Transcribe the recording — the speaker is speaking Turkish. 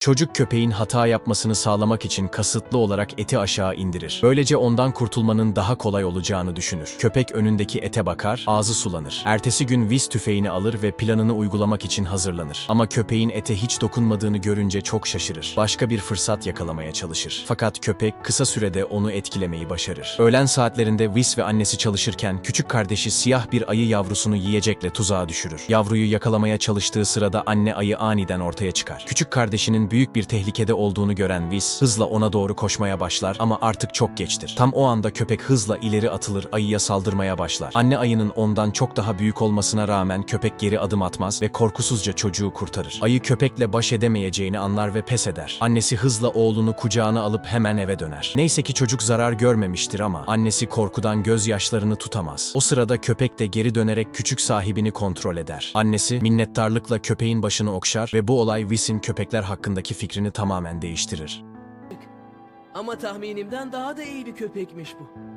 Çocuk köpeğin hata yapmasını sağlamak için kasıtlı olarak eti aşağı indirir. Böylece ondan kurtulmanın daha kolay olacağını düşünür. Köpek önündeki ete bakar, ağzı sulanır. Ertesi gün Whis tüfeğini alır ve planını uygulamak için hazırlanır. Ama köpeğin ete hiç dokunmadığını görünce çok şaşırır. Başka bir fırsat yakalamaya çalışır. Fakat köpek kısa sürede onu etkilemeyi başarır. Öğlen saatlerinde Whis ve annesi çalışırken küçük kardeşi siyah bir ayı yavrusunu yiyecekle tuzağa düşürür. Yavruyu yakalamaya çalıştığı sırada anne ayı aniden ortaya çıkar. Küçük kardeşinin büyük bir tehlikede olduğunu gören Whis hızla ona doğru koşmaya başlar ama artık çok geçtir. Tam o anda köpek hızla ileri atılır ayıya saldırmaya başlar. Anne ayının ondan çok daha büyük olmasına rağmen köpek geri adım atmaz ve korkusuzca çocuğu kurtarır. Ayı köpekle baş edemeyeceğini anlar ve pes eder. Annesi hızla oğlunu kucağına alıp hemen eve döner. Neyse ki çocuk zarar görmemiştir ama annesi korkudan gözyaşlarını tutamaz. O sırada köpek de geri dönerek küçük sahibini kontrol eder. Annesi minnettarlıkla köpeğin başını okşar ve bu olay Whis'in köpekler hakkındaki fikrini tamamen değiştirir. Ama tahminimden daha da iyi bir köpekmiş bu.